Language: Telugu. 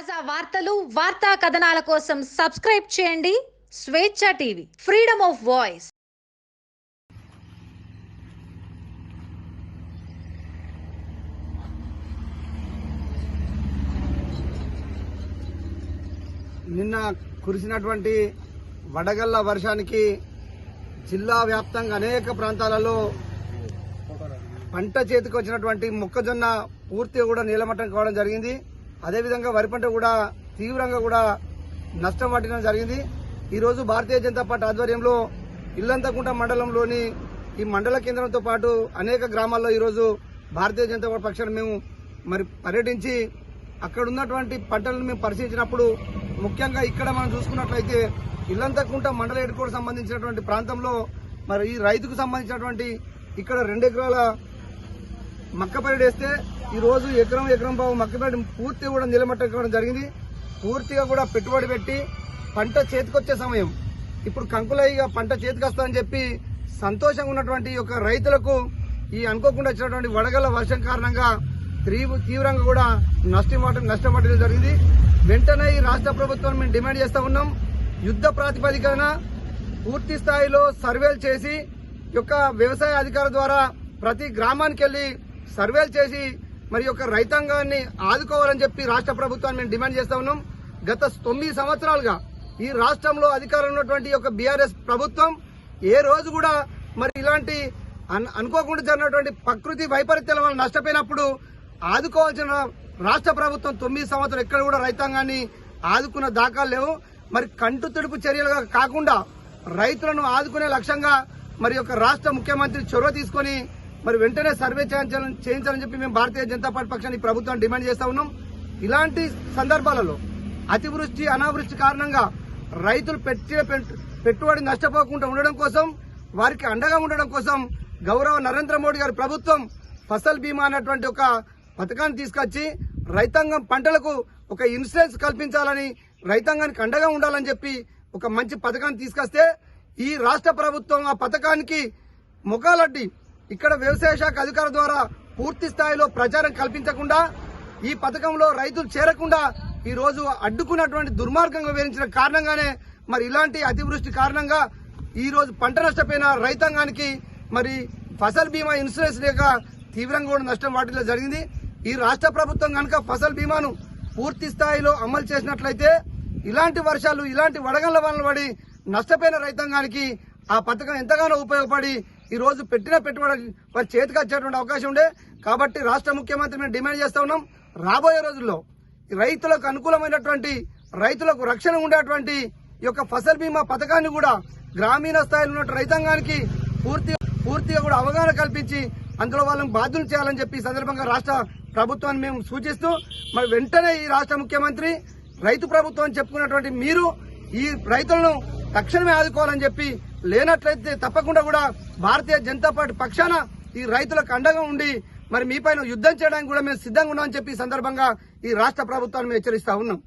తాజా వార్తలు వార్తా కథనాల కోసం సబ్స్క్రైబ్ చేయండి. స్వేచ్ఛ టీవీ ఫ్రీడమ్ ఆఫ్ వాయిస్. నిన్న కురిసినటువంటి వడగళ్ళ వర్షానికి జిల్లా వ్యాప్తంగా అనేక ప్రాంతాలలో పంట చేతికి వచ్చినటువంటి మొక్కజొన్న పూర్తిగా కూడా నీలమట్టం కావడం జరిగింది. అదేవిధంగా వరి పంట కూడా తీవ్రంగా కూడా నష్టం పట్టడం జరిగింది. ఈరోజు భారతీయ జనతా పార్టీ ఆధ్వర్యంలో ఇల్లంతకుంట మండలంలోని ఈ మండల కేంద్రంతో పాటు అనేక గ్రామాల్లో ఈరోజు భారతీయ జనతా పార్టీ పక్షాన్ని మేము మరి పర్యటించి అక్కడ ఉన్నటువంటి పంటలను మేము పరిశీలించినప్పుడు ముఖ్యంగా ఇక్కడ మనం చూసుకున్నట్లయితే ఇల్లంతకుంట మండల ఎడుకోడు సంబంధించినటువంటి ప్రాంతంలో మరి ఈ రైతుకు సంబంధించినటువంటి ఇక్కడ రెండు ఎకరాల మక్కపల్లి వేస్తే ఈ రోజు ఎకరం ఎకరం బాబు మక్కపల్లి పూర్తిగా కూడా నిలబెట్టడం జరిగింది. పూర్తిగా కూడా పెట్టుబడి పెట్టి పంట చేతికొచ్చే సమయం. ఇప్పుడు కంకులయ్యగా పంట చేతికొస్తామని చెప్పి సంతోషంగా ఉన్నటువంటి యొక్క రైతులకు ఈ అనుకోకుండా వచ్చినటువంటి వడగల వర్షం కారణంగా తీవ్రంగా కూడా నష్టం నష్టపడడం జరిగింది. వెంటనే ఈ రాష్ట్ర ప్రభుత్వం మేము డిమాండ్ చేస్తూ ఉన్నాం. యుద్ధ ప్రాతిపదికన పూర్తి స్థాయిలో సర్వేలు చేసి యొక్క వ్యవసాయ అధికారుల ద్వారా ప్రతి గ్రామానికి వెళ్ళి సర్వేలు చేసి మరి యొక్క రైతాంగాన్ని ఆదుకోవాలని చెప్పి రాష్ట్ర ప్రభుత్వాన్ని మేము డిమాండ్ చేస్తా ఉన్నాం. గత తొమ్మిది సంవత్సరాలుగా ఈ రాష్ట్రంలో అధికారంలో ఉన్నటువంటి యొక్క బీఆర్ఎస్ ప్రభుత్వం ఏ రోజు కూడా మరి ఇలాంటి అన్- అనుకోకుండా జరిగినటువంటి ప్రకృతి వైపరీత్యాల వల్ల నష్టపోయినప్పుడు ఆదుకోవాల్సిన రాష్ట్ర ప్రభుత్వం తొమ్మిది సంవత్సరాలు ఎక్కడ కూడా రైతాంగాన్ని ఆదుకున్న దాఖలు లేవు. మరి కంటు తుడుపు చర్యలుగా కాకుండా రైతులను ఆదుకునే లక్ష్యంగా మరి యొక్క రాష్ట్ర ముఖ్యమంత్రి చొరవ తీసుకొని మరి వెంటనే సర్వే చేయించాలని చేయించాలని చెప్పి మేము భారతీయ జనతా పార్టీ పక్షాన్ని ప్రభుత్వం ప్రభుత్వాన్ని డిమాండ్ చేస్తా ఉన్నాం. ఇలాంటి సందర్భాలలో అతివృష్టి అనావృష్టి కారణంగా రైతులు పెట్టిన పెట్టుబడి నష్టపోకుండా ఉండడం కోసం వారికి అండగా ఉండడం కోసం గౌరవ నరేంద్ర మోడీ గారి ప్రభుత్వం ఫసల్ బీమా అనేటువంటి ఒక పథకాన్ని తీసుకొచ్చి రైతాంగం పంటలకు ఒక ఇన్సూరెన్స్ కల్పించాలని రైతాంగానికి అండగా ఉండాలని చెప్పి ఒక మంచి పథకాన్ని తీసుకొస్తే ఈ రాష్ట్ర ప్రభుత్వం ఆ పథకానికి ముఖాలడ్డి ఇక్కడ వ్యవసాయ శాఖ అధికారుల ద్వారా పూర్తి స్థాయిలో ప్రచారం కల్పించకుండా ఈ పథకంలో రైతులు చేరకుండా ఈ రోజు అడ్డుకున్నటువంటి దుర్మార్గంగా వివరించిన కారణంగానే మరి ఇలాంటి అతివృష్టి కారణంగా ఈ రోజు పంట నష్టపోయిన రైతాంగానికి మరి ఫసల్ బీమా ఇన్సూరెన్స్ లేక తీవ్రంగా కూడా నష్టం వాటిలో జరిగింది. ఈ రాష్ట్ర ప్రభుత్వం కనుక ఫసల్ బీమాను పూర్తి స్థాయిలో అమలు చేసినట్లయితే ఇలాంటి వర్షాలు ఇలాంటి వడగళ్ళ వలన పడి నష్టపోయిన రైతాంగానికి ఆ పథకం ఎంతగానో ఉపయోగపడి ఈ రోజు పెట్టిన పెట్టుబడి వారి చేతికి వచ్చేటువంటి అవకాశం ఉండే. కాబట్టి రాష్ట్ర ముఖ్యమంత్రి మేము డిమాండ్ చేస్తా ఉన్నాం. రాబోయే రోజుల్లో రైతులకు అనుకూలమైనటువంటి రైతులకు రక్షణ ఉండేటువంటి ఈ యొక్క ఫసల్ బీమా పథకాన్ని కూడా గ్రామీణ స్థాయిలో ఉన్న రైతాంగానికి పూర్తి పూర్తిగా కూడా అవగాహన కల్పించి అందులో వాళ్ళని బాధ్యులు చేయాలని చెప్పి ఈ సందర్భంగా రాష్ట్ర ప్రభుత్వాన్ని మేము సూచిస్తూ మరి వెంటనే ఈ రాష్ట్ర ముఖ్యమంత్రి రైతు ప్రభుత్వం చెప్పుకున్నటువంటి మీరు ఈ రైతులను తక్షణమే ఆదుకోవాలని చెప్పి లేనట్లయితే తప్పకుండా కూడా భారతీయ జనతా పార్టీ పక్షాన ఈ రైతులకు అండగా ఉండి మరి మీపైన యుద్ధం చేయడానికి కూడా మేము సిద్ధంగా ఉన్నామని చెప్పి ఈ సందర్భంగా ఈ రాష్ట్ర ప్రభుత్వాన్ని మేము హెచ్చరిస్తా ఉన్నాం.